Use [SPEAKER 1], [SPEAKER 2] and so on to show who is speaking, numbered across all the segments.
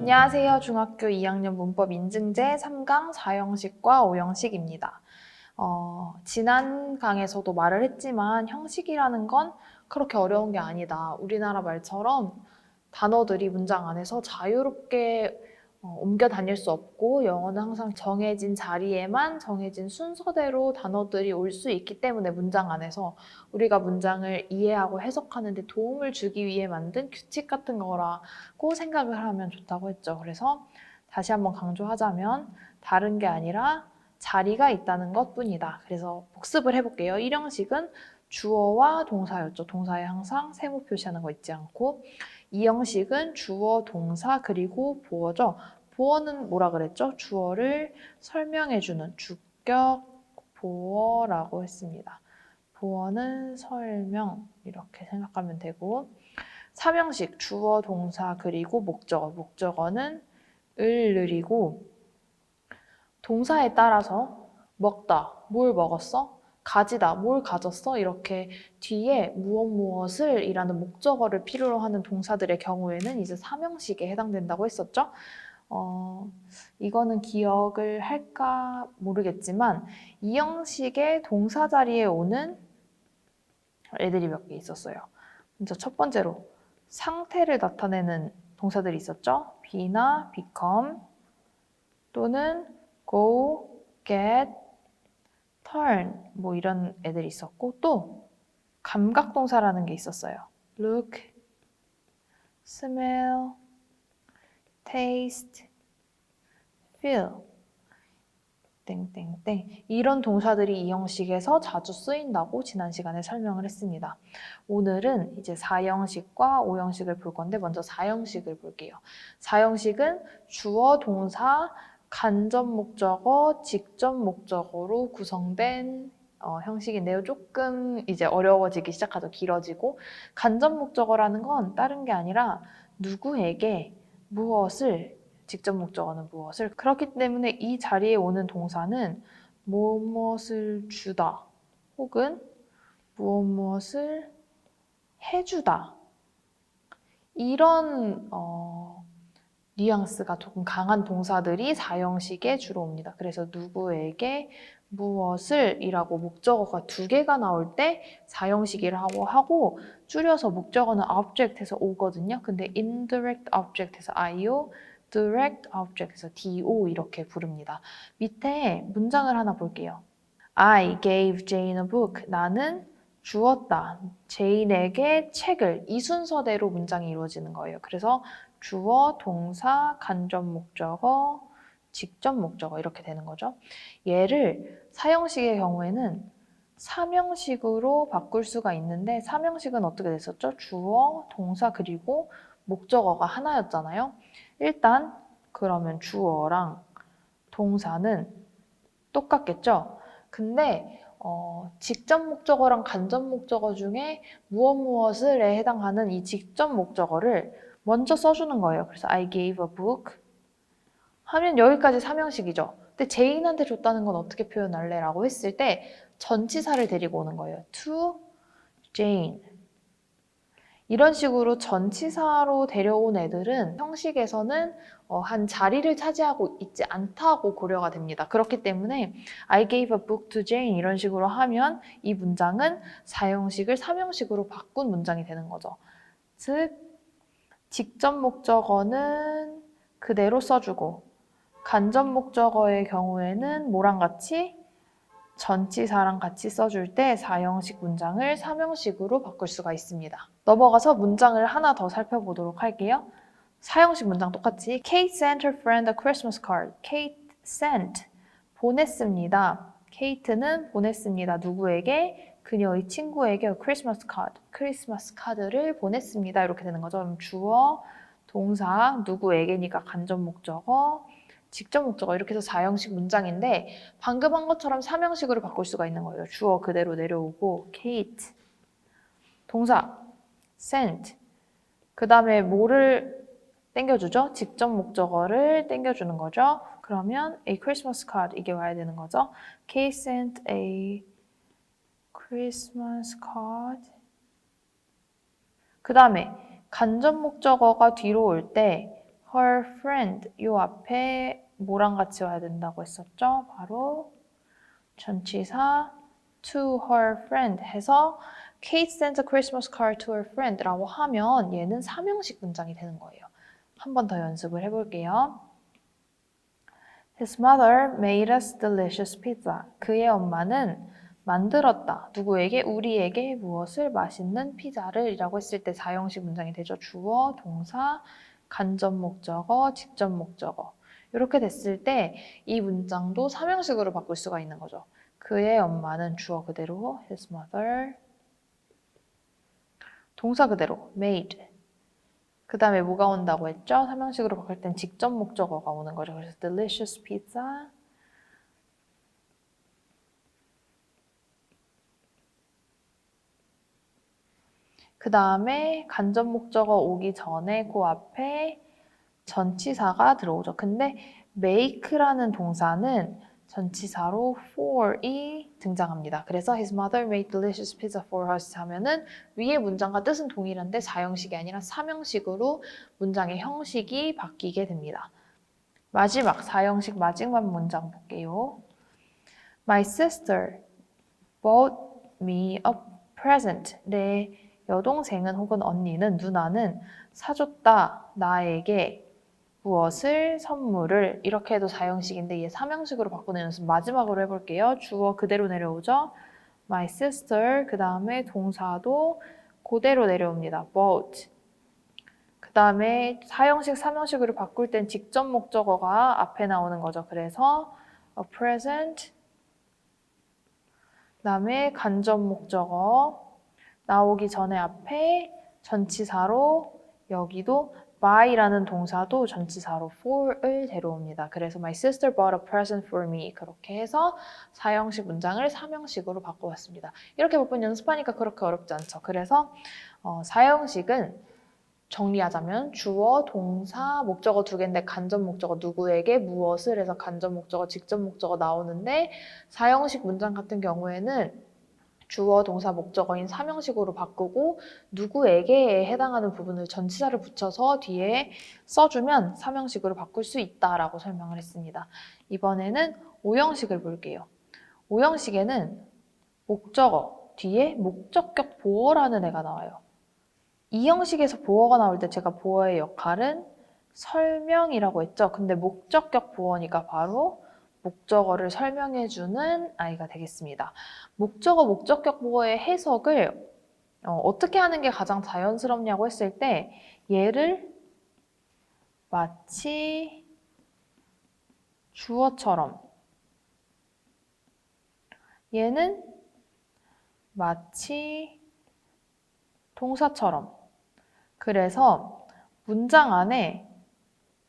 [SPEAKER 1] 안녕하세요. 중학교 2학년 문법 인증제 3강 4형식과 5형식입니다. 어, 지난 강에서도 말을 했지만 형식이라는 건 그렇게 어려운 게 아니다. 우리나라 말처럼 단어들이 문장 안에서 자유롭게 어, 옮겨 다닐 수 없고 영어는 항상 정해진 자리에만 정해진 순서대로 단어들이 올 수 있기 때문에 문장 안에서 우리가 문장을 이해하고 해석하는 데 도움을 주기 위해 만든 규칙 같은 거라고 생각을 하면 좋다고 했죠. 그래서 다시 한번 강조하자면 다른 게 아니라 자리가 있다는 것 뿐이다. 그래서 복습을 해볼게요. 1형식은 주어와 동사였죠. 동사에 항상 세모 표시하는 거 잊지 않고 이 형식은 주어, 동사, 그리고 보어죠. 보어는 뭐라 그랬죠? 주어를 설명해주는 주격 보어라고 했습니다. 보어는 설명 이렇게 생각하면 되고 3형식 주어, 동사, 그리고 목적어. 목적어는 을 느리고 동사에 따라서 먹다, 뭘 먹었어? 가지다, 뭘 가졌어? 이렇게 뒤에 무엇 무엇을 이라는 목적어를 필요로 하는 동사들의 경우에는 이제 삼형식에 해당된다고 했었죠. 어, 이거는 기억을 할까 모르겠지만 이 형식의 동사 자리에 오는 애들이 몇 개 있었어요. 먼저 첫 번째로 상태를 나타내는 동사들이 있었죠. be나 become 또는 go, get, turn 뭐 이런 애들이 있었고 또 감각 동사라는 게 있었어요. look, smell, taste, feel 땡땡땡 이런 동사들이 이 형식에서 자주 쓰인다고 지난 시간에 설명을 했습니다. 오늘은 이제 4형식과 5형식을 볼 건데 먼저 4형식을 볼게요. 4형식은 주어, 동사, 간접 목적어, 직접 목적어로 구성된 어, 형식인데요. 조금 이제 어려워지기 시작하죠. 길어지고 간접 목적어라는 건 다른 게 아니라 누구에게 무엇을 직접 목적어는 무엇을 그렇기 때문에 이 자리에 오는 동사는 무엇을 주다 혹은 무엇 무엇을 해주다 이런 어, 뉘앙스가 조금 강한 동사들이 사형식에 주로 옵니다. 그래서 누구에게 무엇을 이라고 목적어가 두 개가 나올 때 사형식이라고 하고 줄여서 목적어는 object에서 오거든요. 근데 indirect object에서 io, direct object에서 do 이렇게 부릅니다. 밑에 문장을 하나 볼게요. I gave Jane a book. 나는 주었다. 제인에게 책을 이 순서대로 문장이 이루어지는 거예요. 그래서 주어, 동사, 간접 목적어, 직접 목적어 이렇게 되는 거죠. 얘를 사형식의 경우에는 삼형식으로 바꿀 수가 있는데 삼형식은 어떻게 됐었죠? 주어, 동사 그리고 목적어가 하나였잖아요. 일단 그러면 주어랑 동사는 똑같겠죠? 근데 어, 직접 목적어랑 간접 목적어 중에 무엇 무엇을에 해당하는 이 직접 목적어를 먼저 써주는 거예요. 그래서 I gave a book 하면 여기까지 삼형식이죠. 근데 제인한테 줬다는 건 어떻게 표현할래? 라고 했을 때 전치사를 데리고 오는 거예요. to Jane. 이런 식으로 전치사로 데려온 애들은 형식에서는 어, 한 자리를 차지하고 있지 않다고 고려가 됩니다. 그렇기 때문에 I gave a book to Jane 이런 식으로 하면 이 문장은 사형식을 삼형식으로 바꾼 문장이 되는 거죠. 즉 직접 목적어는 그대로 써주고 간접 목적어의 경우에는 뭐랑 같이 전치사랑 같이 써줄 때 4형식 문장을 3형식으로 바꿀 수가 있습니다. 넘어가서 문장을 하나 더 살펴보도록 할게요. 4형식 문장 똑같이 Kate sent her friend a Christmas card. Kate sent 보냈습니다. 케이트는 보냈습니다. 누구에게? 그녀의 친구에게 Christmas card. 크리스마스 카드를 보냈습니다. 이렇게 되는 거죠. 그럼 주어, 동사, 누구에게니까 간접 목적어, 직접 목적어 이렇게 해서 4형식 문장인데 방금 한 것처럼 3형식으로 바꿀 수가 있는 거예요. 주어 그대로 내려오고 Kate 동사 sent 그 다음에 뭐를 땡겨주죠? 직접 목적어를 땡겨주는 거죠. 그러면 a Christmas card 이게 와야 되는 거죠. Kate sent a Christmas card 그 다음에 간접 목적어가 뒤로 올 때 her friend 요 앞에 뭐랑 같이 와야 된다고 했었죠? 바로 전치사 to her friend 해서 Kate sent a Christmas card to her friend라고 하면 얘는 삼형식 문장이 되는 거예요. 한 번 더 연습을 해볼게요. His mother made us delicious pizza. 그의 엄마는 만들었다. 누구에게? 우리에게 무엇을? 맛있는 피자를 이라고 했을 때 사형식 문장이 되죠. 주어, 동사, 간접 목적어, 직접 목적어. 이렇게 됐을 때 이 문장도 삼형식으로 바꿀 수가 있는 거죠. 그의 엄마는 주어 그대로 his mother 동사 그대로 made 그 다음에 뭐가 온다고 했죠? 삼형식으로 바꿀 땐 직접 목적어가 오는 거죠. 그래서 delicious pizza 그 다음에 간접 목적어 오기 전에 그 앞에 전치사가 들어오죠. 근데 make라는 동사는 전치사로 for이 등장합니다. 그래서 his mother made delicious pizza for us 하면은 위의 문장과 뜻은 동일한데 사형식이 아니라 삼형식으로 문장의 형식이 바뀌게 됩니다. 마지막 사형식 마지막 문장 볼게요. My sister bought me a present. 내 여동생은 혹은 언니는 누나는 사줬다 나에게 무엇을 선물을 이렇게 해도 사형식인데 얘 삼형식으로 바꾸는 연습 마지막으로 해볼게요. 주어 그대로 내려오죠. My sister 그 다음에 동사도 그대로 내려옵니다. bought 그 다음에 사형식 삼형식으로 바꿀 땐 직접 목적어가 앞에 나오는 거죠. 그래서 a present 그 다음에 간접 목적어 나오기 전에 앞에 전치사로 여기도 buy라는 동사도 전치사로 for을 데려옵니다. 그래서 my sister bought a present for me 그렇게 해서 사형식 문장을 삼형식으로 바꿔봤습니다. 이렇게 몇 번 연습하니까 그렇게 어렵지 않죠. 그래서 어, 사형식은 정리하자면 주어, 동사, 목적어 두 개인데 간접 목적어 누구에게 무엇을 해서 간접 목적어, 직접 목적어 나오는데 사형식 문장 같은 경우에는 주어, 동사, 목적어인 삼형식으로 바꾸고 누구에게에 해당하는 부분을 전치사를 붙여서 뒤에 써주면 삼형식으로 바꿀 수 있다라고 설명을 했습니다. 이번에는 오형식을 볼게요. 오형식에는 목적어 뒤에 목적격 보어라는 애가 나와요. 이 형식에서 보어가 나올 때 제가 보어의 역할은 설명이라고 했죠. 근데 목적격 보어니까 바로 목적어를 설명해주는 아이가 되겠습니다. 목적어, 목적격 보어의 해석을 어, 떻게 하는 게 가장 자연스럽냐고 했을 때 얘를 마치 주어처럼 얘는 마치 동사처럼 그래서 문장 안에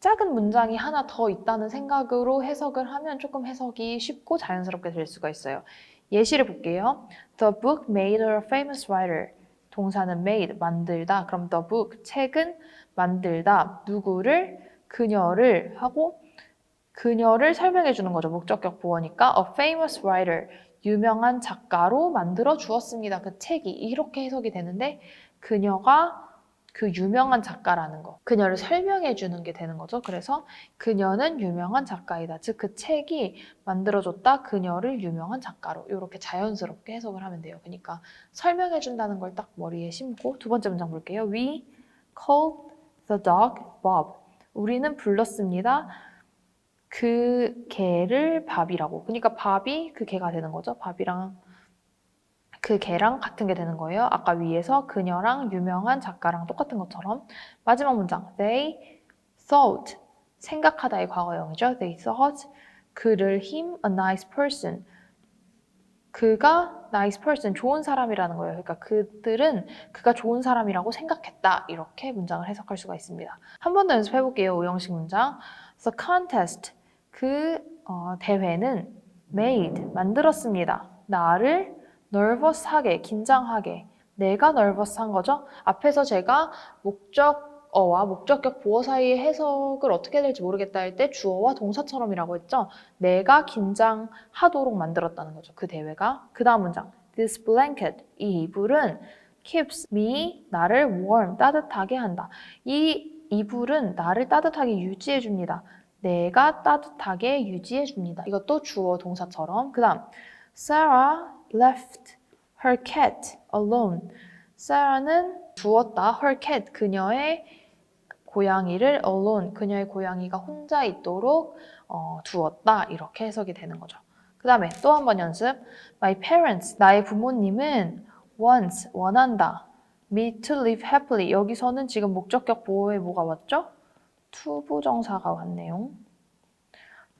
[SPEAKER 1] 작은 문장이 하나 더 있다는 생각으로 해석을 하면 조금 해석이 쉽고 자연스럽게 될 수가 있어요. 예시를 볼게요. The book made a famous writer. 동사는 made, 만들다. 그럼 the book, 책은 만들다. 누구를? 그녀를 하고 그녀를 설명해 주는 거죠. 목적격 보어니까 a famous writer, 유명한 작가로 만들어 주었습니다. 그 책이 이렇게 해석이 되는데 그녀가 그 유명한 작가라는 거. 그녀를 설명해 주는 게 되는 거죠. 그래서 그녀는 유명한 작가이다. 즉, 그 책이 만들어줬다. 그녀를 유명한 작가로. 이렇게 자연스럽게 해석을 하면 돼요. 그러니까 설명해 준다는 걸 딱 머리에 심고 두 번째 문장 볼게요. We called the dog Bob. 우리는 불렀습니다. 그 개를 밥이라고. 그러니까 밥이 그 개가 되는 거죠. 밥이랑 그 개랑 같은 게 되는 거예요. 아까 위에서 그녀랑 유명한 작가랑 똑같은 것처럼. 마지막 문장. They thought. 생각하다의 과거형이죠. They thought 그를 him a nice person. 그가 nice person, 좋은 사람이라는 거예요. 그러니까 그들은 그가 좋은 사람이라고 생각했다. 이렇게 문장을 해석할 수가 있습니다. 한 번 더 연습해 볼게요. 오형식 문장. The contest. 그 어, 대회는 made, 만들었습니다. 나를 nervous하게, 긴장하게. 내가 nervous한 거죠? 앞에서 제가 목적어와 목적격 보어 사이의 해석을 어떻게 될지 모르겠다 할 때 주어와 동사처럼이라고 했죠? 내가 긴장하도록 만들었다는 거죠. 그 대회가. 그 다음 문장. This blanket, 이 이불은 keeps me, 나를 warm, 따뜻하게 한다. 이 이불은 나를 따뜻하게 유지해 줍니다. 내가 따뜻하게 유지해 줍니다. 이것도 주어 동사처럼. 그 다음, Sarah left her cat alone. Sarah는 두었다. her cat, 그녀의 고양이를 alone, 그녀의 고양이가 혼자 있도록 어, 두었다. 이렇게 해석이 되는 거죠. 그 다음에 또 한 번 연습. My parents, 나의 부모님은 wants, 원한다. me to live happily. 여기서는 지금 목적격 보호에 뭐가 왔죠? 투부정사가 왔네요.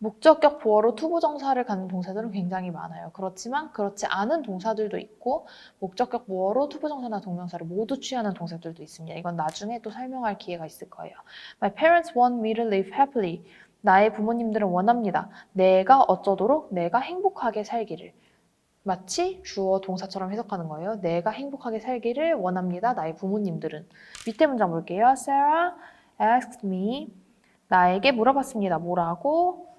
[SPEAKER 1] 목적격 보어로 투부 정사를 갖는 동사들은 굉장히 많아요. 그렇지만 그렇지 않은 동사들도 있고 목적격 보어로 투부 정사나 동명사를 모두 취하는 동사들도 있습니다. 이건 나중에 또 설명할 기회가 있을 거예요. My parents want me to live happily. 나의 부모님들은 원합니다. 내가 어쩌도록 내가 행복하게 살기를. 마치 주어 동사처럼 해석하는 거예요. 내가 행복하게 살기를 원합니다. 나의 부모님들은. 밑에 문장 볼게요. Sarah asked me. 나에게 물어봤습니다. 뭐라고?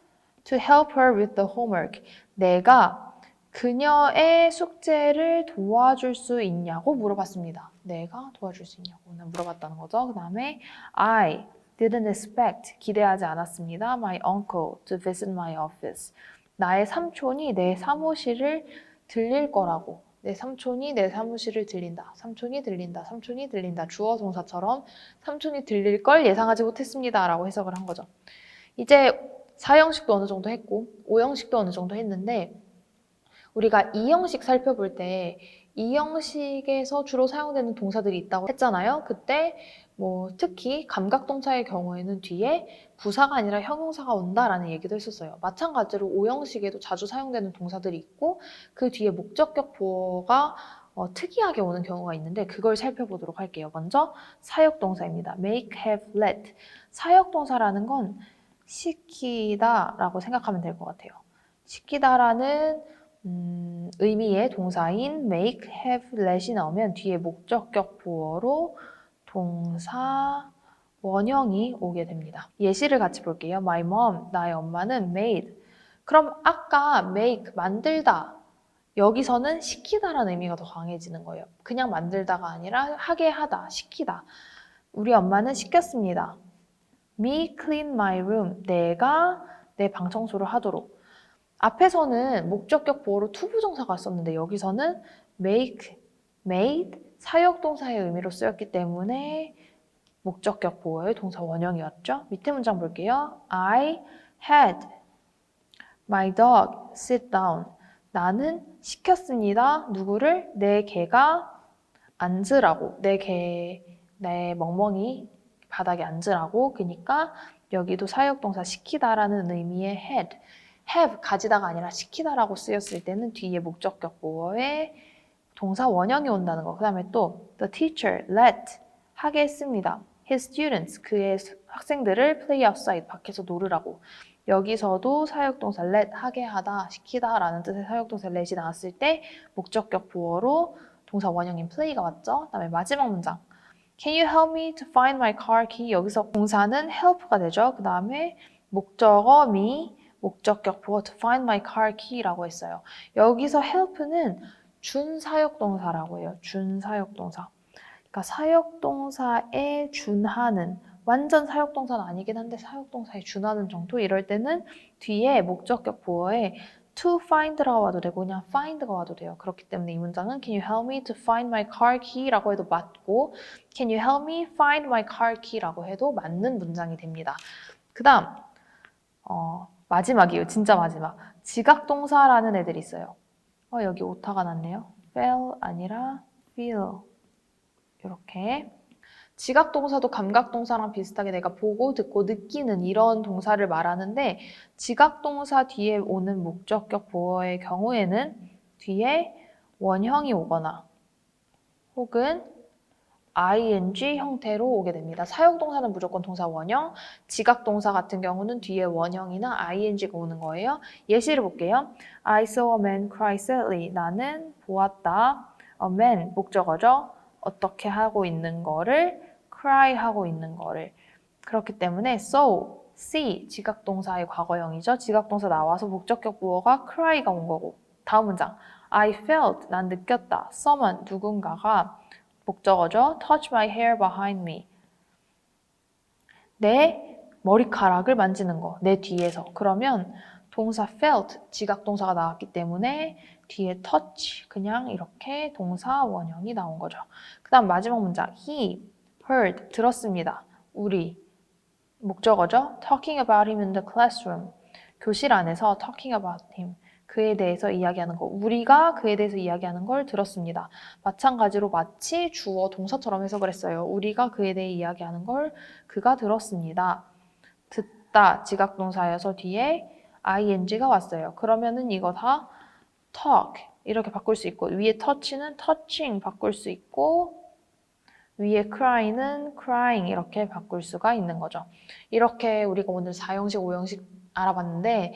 [SPEAKER 1] To help her with the homework. 내가 그녀의 숙제를 도와줄 수 있냐고 물어봤습니다. 내가 도와줄 수 있냐고 물어봤다는 거죠. 그 다음에 I didn't expect 기대하지 않았습니다. My uncle to visit my office. 나의 삼촌이 내 사무실을 들릴 거라고. 내 삼촌이 내 사무실을 들린다. 삼촌이 들린다. 삼촌이 들린다. 주어 동사처럼 삼촌이 들릴 걸 예상하지 못했습니다. 라고 해석을 한 거죠. 이제 4형식도 어느 정도 했고 5형식도 어느 정도 했는데 우리가 2형식 살펴볼 때 2형식에서 주로 사용되는 동사들이 있다고 했잖아요. 그때 뭐 특히 감각동사의 경우에는 뒤에 부사가 아니라 형용사가 온다라는 얘기도 했었어요. 마찬가지로 5형식에도 자주 사용되는 동사들이 있고 그 뒤에 목적격 보어가 어, 특이하게 오는 경우가 있는데 그걸 살펴보도록 할게요. 먼저 사역동사입니다. make, have, let. 사역동사라는 건 시키다라고 생각하면 될 것 같아요. 시키다라는 음, 의미의 동사인 make, have, let이 나오면 뒤에 목적격 보어로 동사 원형이 오게 됩니다. 예시를 같이 볼게요. My mom, 나의 엄마는 made. 그럼 아까 make, 만들다. 여기서는 시키다라는 의미가 더 강해지는 거예요. 그냥 만들다가 아니라 하게 하다, 시키다. 우리 엄마는 시켰습니다. Me clean my room. 내가 내 방 청소를 하도록. 앞에서는 목적격 보어로 투부정사가 썼는데 여기서는 make, made, 사역동사의 의미로 쓰였기 때문에 목적격 보어의 동사 원형이었죠. 밑에 문장 볼게요. I had my dog sit down. 나는 시켰습니다. 누구를? 내 개가 앉으라고. 내 개, 내 멍멍이 바닥에 앉으라고. 그러니까 여기도 사역동사 시키다라는 의미의 had, have 가지다가 아니라 시키다라고 쓰였을 때는 뒤에 목적격 보어에 동사 원형이 온다는 거. 그 다음에 또 the teacher let 하게 했습니다. his students 그의 학생들을 play outside 밖에서 놀으라고. 여기서도 사역동사 let 하게 하다 시키다 라는 뜻의 사역동사 let이 나왔을 때 목적격 보어로 동사 원형인 play가 왔죠. 그 다음에 마지막 문장 Can you help me to find my car key? 여기서 동사는 help가 되죠. 그 다음에 목적어 me, 목적격 보어 to find my car key라고 했어요. 여기서 help는 준사역동사라고 해요. 준사역동사. 그러니까 사역동사에 준하는 완전 사역동사는 아니긴 한데 사역동사에 준하는 정도 이럴 때는 뒤에 목적격 보어에 to find가 와도 되고 그냥 find가 와도 돼요. 그렇기 때문에 이 문장은 Can you help me to find my car key라고 해도 맞고 Can you help me find my car key라고 해도 맞는 문장이 됩니다. 그 다음 어, 마지막이에요. 진짜 마지막. 지각 동사라는 애들이 있어요. 어, 여기 오타가 났네요. feel 아니라 feel 이렇게 지각 동사도 감각 동사랑 비슷하게 내가 보고 듣고 느끼는 이런 동사를 말하는데 지각 동사 뒤에 오는 목적격 보어의 경우에는 뒤에 원형이 오거나 혹은 ing 형태로 오게 됩니다. 사용동사는 무조건 동사 원형, 지각동사 같은 경우는 뒤에 원형이나 ing가 오는 거예요. 예시를 볼게요. I saw a man cry sadly. 나는 보았다. a man 목적어죠. 어떻게 하고 있는 거를 cry 하고 있는 거를 그렇기 때문에 so, see 지각동사의 과거형이죠. 지각동사 나와서 목적격 부어가 cry가 온 거고 다음 문장 I felt 난 느꼈다. someone 누군가가 목적어죠. touch my hair behind me 내 머리카락을 만지는 거, 내 뒤에서. 그러면 동사 felt, 지각 동사가 나왔기 때문에 뒤에 touch, 그냥 이렇게 동사 원형이 나온 거죠. 그 다음 마지막 문장, he heard, 들었습니다. 우리, 목적어죠. talking about him in the classroom. 교실 안에서 talking about him. 그에 대해서 이야기하는 거. 우리가 그에 대해서 이야기하는 걸 들었습니다. 마찬가지로 마치 주어 동사처럼 해석을 했어요. 우리가 그에 대해 이야기하는 걸 그가 들었습니다. 듣다 지각 동사여서 뒤에 ing가 왔어요. 그러면은 이거 다 talk 이렇게 바꿀 수 있고 위에 touch는 touching 바꿀 수 있고 위에 cry는 crying 이렇게 바꿀 수가 있는 거죠. 이렇게 우리가 오늘 4형식, 5형식 알아봤는데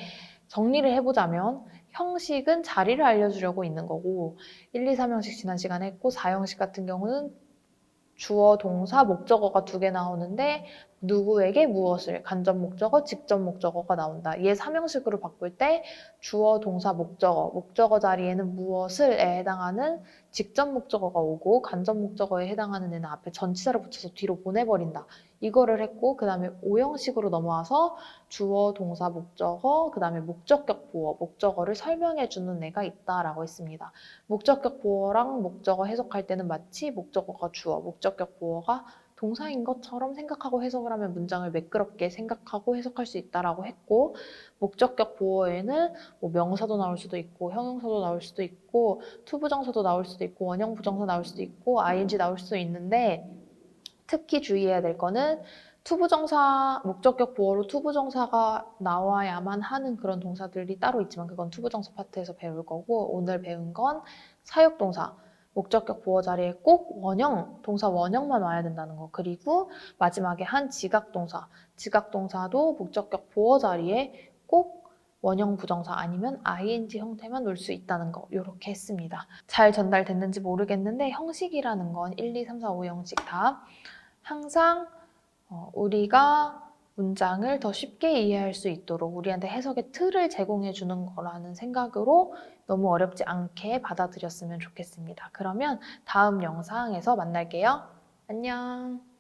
[SPEAKER 1] 정리를 해보자면 형식은 자리를 알려주려고 있는 거고 1, 2, 3형식 지난 시간에 했고 4형식 같은 경우는 주어, 동사, 목적어가 두 개 나오는데 누구에게 무엇을 간접 목적어, 직접 목적어가 나온다. 얘 3형식으로 바꿀 때 주어, 동사, 목적어, 목적어 자리에는 무엇을에 해당하는 직접 목적어가 오고 간접 목적어에 해당하는 애는 앞에 전치사를 붙여서 뒤로 보내버린다. 이거를 했고 그 다음에 5형식으로 넘어와서 주어, 동사, 목적어, 그 다음에 목적격 보어, 목적어를 설명해 주는 애가 있다라고 했습니다. 목적격 보어랑 목적어 해석할 때는 마치 목적어가 주어, 목적격 보어가 동사인 것처럼 생각하고 해석을 하면 문장을 매끄럽게 생각하고 해석할 수 있다라고 했고 목적격 보어에는 뭐 명사도 나올 수도 있고 형용사도 나올 수도 있고 투부정사도 나올 수도 있고 원형 부정사 나올 수도 있고 ing 나올 수도 있는데 특히 주의해야 될 거는 투부정사, 목적격 보어로 투부정사가 나와야만 하는 그런 동사들이 따로 있지만 그건 투부정사 파트에서 배울 거고 오늘 배운 건 사역동사, 목적격 보어 자리에 꼭 원형, 동사 원형만 와야 된다는 거. 그리고 마지막에 한 지각동사, 지각동사도 목적격 보어 자리에 꼭 원형 부정사 아니면 ing 형태만 놓을 수 있다는 거. 이렇게 했습니다. 잘 전달됐는지 모르겠는데 형식이라는 건 1, 2, 3, 4, 5 형식 다 항상 어, 우리가 문장을 더 쉽게 이해할 수 있도록 우리한테 해석의 틀을 제공해 주는 거라는 생각으로 너무 어렵지 않게 받아들였으면 좋겠습니다. 그러면 다음 영상에서 만날게요. 안녕.